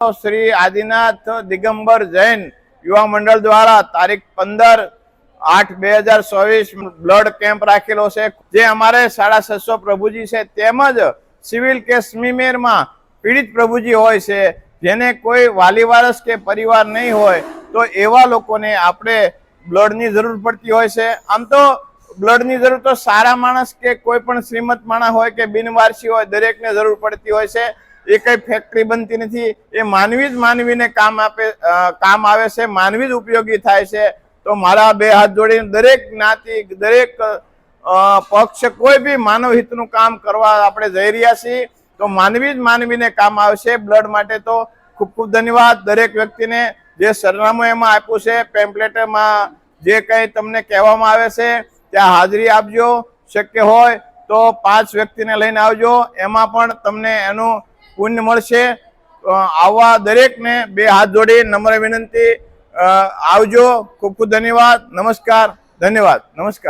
શ્રી આદિનાથ દિગંબર જૈન યુવા મંડળ દ્વારા તારીખ પંદર આઠ બે હજાર ચોવીસ બ્લડ કેમ્પ રાખેલો છે, જે અમારે સાડા છસો પ્રભુજી છે. તેમજ સિવિલ કે સ્મીમેરમાં પીડિત પ્રભુજી હોય છે, જેને કોઈ વાલી વારસ કે પરિવાર નહીં હોય, તો એવા લોકોને આપણે બ્લડની જરૂર પડતી હોય છે. આમ તો બ્લડની જરૂર તો સારા માણસ કે કોઈ પણ શ્રીમત માણસ હોય કે બિનવારસી હોય, દરેકને જરૂર પડતી હોય છે. એ કઈ ફેક્ટરી બનતી નથી. એ માનવી જ માનવીને કામ આપે કામ આવે છે, માનવી જ ઉપયોગી થાય છે. તો મારા બે હાથ જોડીને દરેક જ્ઞાતિ, દરેક પક્ષ કોઈ બી માનવ હિતનું કામ કરવા આપણે જઈ રહ્યા છીએ, તો માનવી જ માનવીને કામ આવશે. બ્લડ માટે તો ખૂબ ખૂબ ધન્યવાદ. દરેક વ્યક્તિને જે સરનામું એમાં આપ્યું છે, પેમ્પલેટમાં જે કંઈ તમને કહેવામાં આવે છે, ત્યાં હાજરી આપજો. શક્ય હોય તો પાંચ વ્યક્તિને લઈને આવજો. એમાં પણ તમને એનું પુણ્ય મળશે. આવવા દરેકને બે હાથ જોડી નમ્ર વિનંતી. આવજો. ખૂબ ખૂબ ધન્યવાદ. નમસ્કાર. ધન્યવાદ. નમસ્કાર.